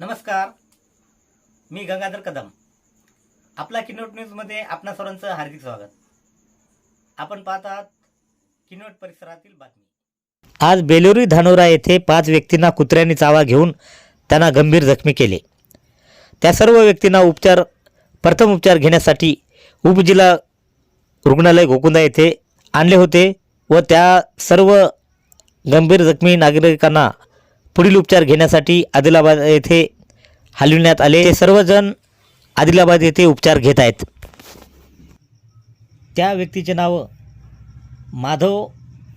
नमस्कार. मी गंगाधर कदम. आपला किनोट न्यूजमध्ये आपणा सर्वांचं हार्दिक स्वागत. आपण पाहत आहात किनोट परिसरातील बातमी. आज बेलोरी धानोरा येथे पाच व्यक्तींना कुत्र्यांनी चावा घेऊन त्यांना गंभीर जखमी केले. त्या सर्व व्यक्तींना उपचार प्रथम उपचार घेण्यासाठी उपजिल्हा रुग्णालय गोकुंदा येथे आणले होते व त्या सर्व गंभीर जखमी नागरिकांना पुढील उपचार घेण्यासाठी आदिलाबाद येथे हलविण्यात आले. ते सर्वजण आदिलाबाद येथे उपचार घेत आहेत. त्या व्यक्तीचे नाव माधव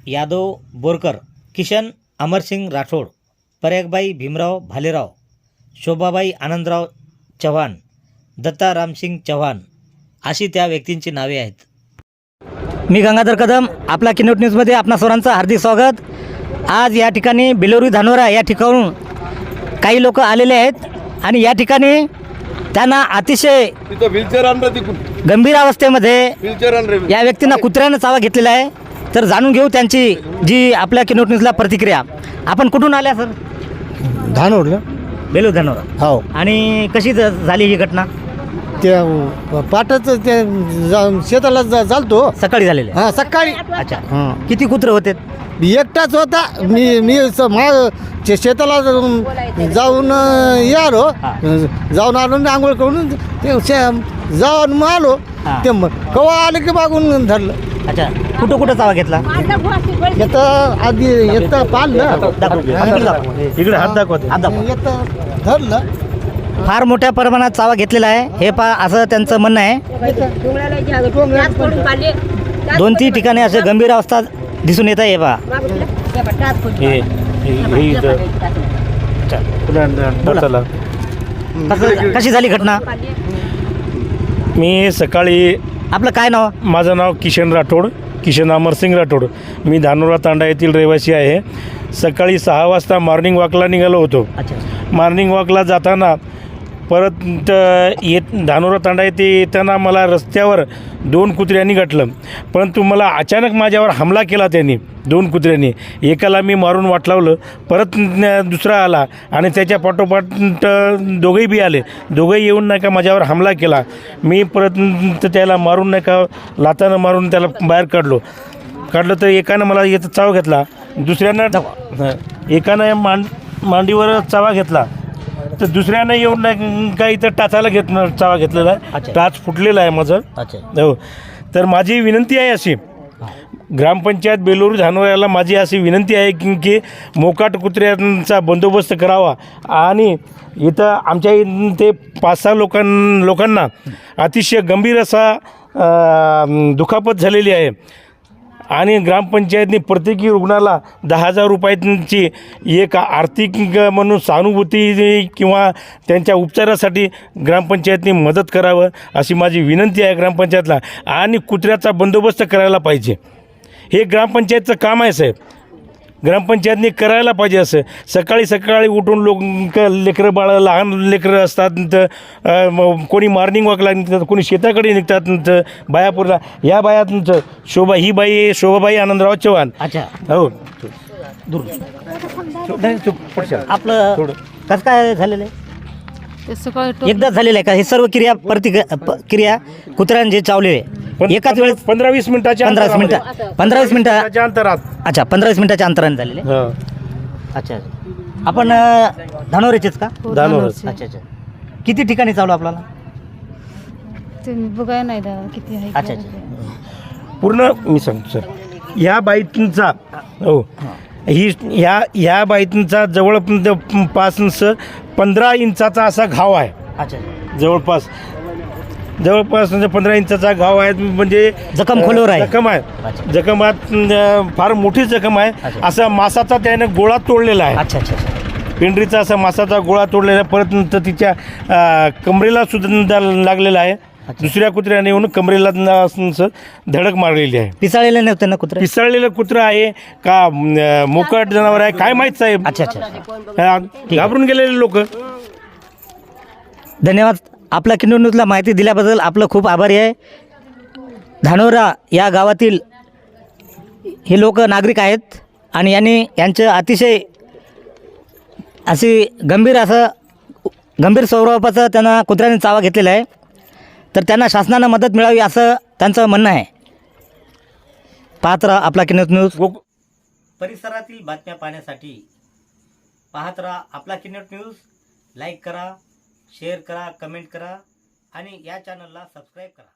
यादव बोरकर किशन अमरसिंग राठोड पर्यागबाई भीमराव भालेराव शोभाबाई आनंदराव चव्हाण दत्ता रामसिंग चव्हाण अशी त्या व्यक्तींची नावे आहेत. मी गंगाधर कदम आपला किनोट न्यूजमध्ये आपणा सर्वांचं हार्दिक स्वागत. आज या ठिकाणी बेलोरी धानोरा या ठिकाणून काही लोक आलेले आहेत आणि या ठिकाणी त्यांना अतिशय गंभीर अवस्थेमध्ये या व्यक्तींना कुत्र्यानं चावा घेतलेला आहे. तर जाणून घेऊ त्यांची जी आपल्या किनोट न्यूजला प्रतिक्रिया. आपण कुठून आल्या सर धानोडलं बेलोर धानोरा. हो. आणि कशी ज- झाली ही घटना? ते पाटाचं ते जा- शेताला जा- चालतो सकाळी झालेली आहे. हा सकाळी. अच्छा. हां. किती कुत्रे होते? एकटाच होता. मी मी स- मा शे- शेताला जाऊन जाऊन अं, हे. आलो. जाऊन आलो आणि आंघोळ करून ते शे- जाऊन मग आलो. हा. ते मग कवा आले की मागून धरलं. अच्छा. कुठं कुठं चावा घेतला? येतं आधी येतं पाहिलं. दाखव. इकडे दाखव. इकडे हात दाखवते हात दाखव. येतं धरलं. फार मोठ्या प्रमाणात चावा घेतलेला आहे. हे पा असं त्यांचं म्हणणं आहे. दोन तीन ठिकाणी असे गंभीर अवस्था दिसून येत आहे हे. कसं- कशी झाली घटना? मी सकाळी आपलं काय नाव? माझं नाव किशन राठोड किशन अमरसिंग राठोड. मी धानोरा तांडा येथील रहिवासी आहे. सकाळी सहा वाजता मॉर्निंग वॉकला निघालो होतो. अच्छा. मॉर्निंग वॉकला जाताना परत येत धानोरा तांडा येथे येताना मला रस्त्यावर दोन कुत्र्यांनी गाठलं. परंतु मला अचानक माझ्यावर हमला केला त्यांनी दोन कुत्र्यांनी. एकाला मी मारून वाट लावलं परत दुसरा आला आणि त्याच्या पाठोपाठ दोघंही बी आले. दोघंही येऊन नाही का माझ्यावर हमला केला. मी परत त्याला मारून नाही का लातानं मारून त्याला बाहेर काढलो. काढलं तर एकानं मला याचा चाव घेतला दुसऱ्यानं एकानं मांड मांडीवर चावा घेतला. तर दुसऱ्यानं येऊन नाही का इथं टाचाला घेत चावा घेतलेला आहे. अच्छा. टाच फुटलेला आहे माझं. अच्छा. हो. तर माझी विनंती आहे अशी ग्रामपंचायत बेलूर धानोऱ्याला माझी अशी विनंती आहे की की मोकाट कुत्र्यांचा बंदोबस्त करावा. आणि इथं आमच्या इथे पाच सहा लोकां लोकांना अतिशय गंभीर असा अं, दुखापत झालेली आहे. आणि ग्रामपंचायतने प्रत्येकी रुग्णाला दहा हजार रुपयांची एक आर्थिक म्हणून सहानुभूती किंवा त्यांच्या उपचारासाठी ग्रामपंचायतने मदत करावं अशी माझी विनंती आहे ग्रामपंचायतला. आणि कुत्र्याचा बंदोबस्त करायला पाहिजे. हे ग्रामपंचायतचं काम आहे साहेब. ग्रामपंचायतने करायला पाहिजे असं. सकाळी सकाळी उठून लोक लेकरं बाळं लहान लेकरं असतात कोणी मॉर्निंग वॉकला निघतात कोणी शेताकडे निघतात तर बायापूरला. या बायाचं शोभा ही बाई आहे शोभाबाई आनंदराव चव्हाण. अच्छा. हो. आपलं कसं काय झालेलं आहे? ते सकाळी टोक एकदाच झालेलं आहे का? हे सर्व क्रिया प्रति क्रिया कुत्र्यांचे चावलेले पण एकाच वेळेस पंधरा वीस मिनिटाच्या पंधरा वीस. मिनिटं पंधरा वीस मिनिटं मिनिटाच्या अंतरात. अच्छा पंधरा वीस मिनिटाच्या अंतराने झालेले हो. अच्छा आपण अं, धानोरेचेच का? हो. अच्छा अच्छा. किती ठिकाणी चावलं आपल्याला? ते मी बघाय नाही दा किती आहे अच्छा, काय अच्छा. पूर्ण मी सांगतो सर. ह्या बाईतचा हो. ही. ह्या ह्या बाईतचा जवळपास पंधरा इंचाचा असा घाव आहे. अच्छा. जवळपास जवळपास म्हणजे पंधरा इंचाचा घाव आहे म्हणजे जखम खोलवर आहे. जखम आहे. जखमात अं, फार मोठी जखम आहे. अच्छा. असा मासाचा त्याने गोळा तोडलेला आहे. अच्छा अच्छा अच्छा. पेंढरीचा असा मासाचा गोळा तोडलेला आहे. परत नंतर तिच्या अं, कमरेला सुद्धा लागलेला आहे. दुसऱ्या कुत्र्याने येऊन कमरेला न- असं धडक मारलेली आहे. पिसाळलेले नव्हते ना कुत्रे? पिसळलेलं कुत्रं आहे का अं, मोकाट जनावर आहे? काय माहीत साहेब? अच्छा अच्छा. हा, घाबरून गेलेले लोक. धन्यवाद. आपल्या किंडो न्यूजला माहिती दिल्याबद्दल आपलं खूप आभारी आहे. धानोरा या गावातील हे लोक नागरिक आहेत आणि यांनी यांचं अतिशय अशी गंभीर असं गंभीर स्वरूपाचं त्यांना कुत्र्याने चावा घेतलेला आहे. तर त्यांना शासनानं मदत मिळावी असं त्यांचं म्हणणं आहे. पाहत राहा आपला किन्नत न्यूज. गोक परिसरातील बातम्या पाहण्यासाठी पाहत राहा आपला किन्नट न्यूज. लाईक करा शेअर करा कमेंट करा आणि या चॅनलला सबस्क्राईब करा.